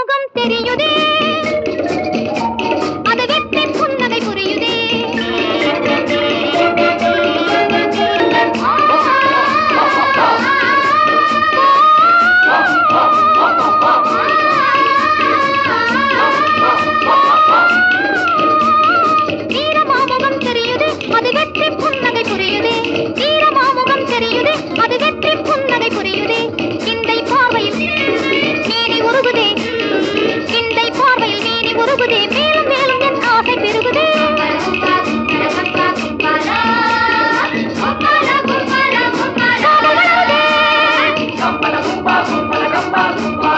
முகம் தெரியுதே. அது வெற்றி புன்னகை புரியுதே. அது வெற்றி புன்னகை புரியுதே. ஈரமாமுகம் தெரியுதே அது வெற்றி புன்னகை புரியுதே. இந்த பார்வையில் Bye.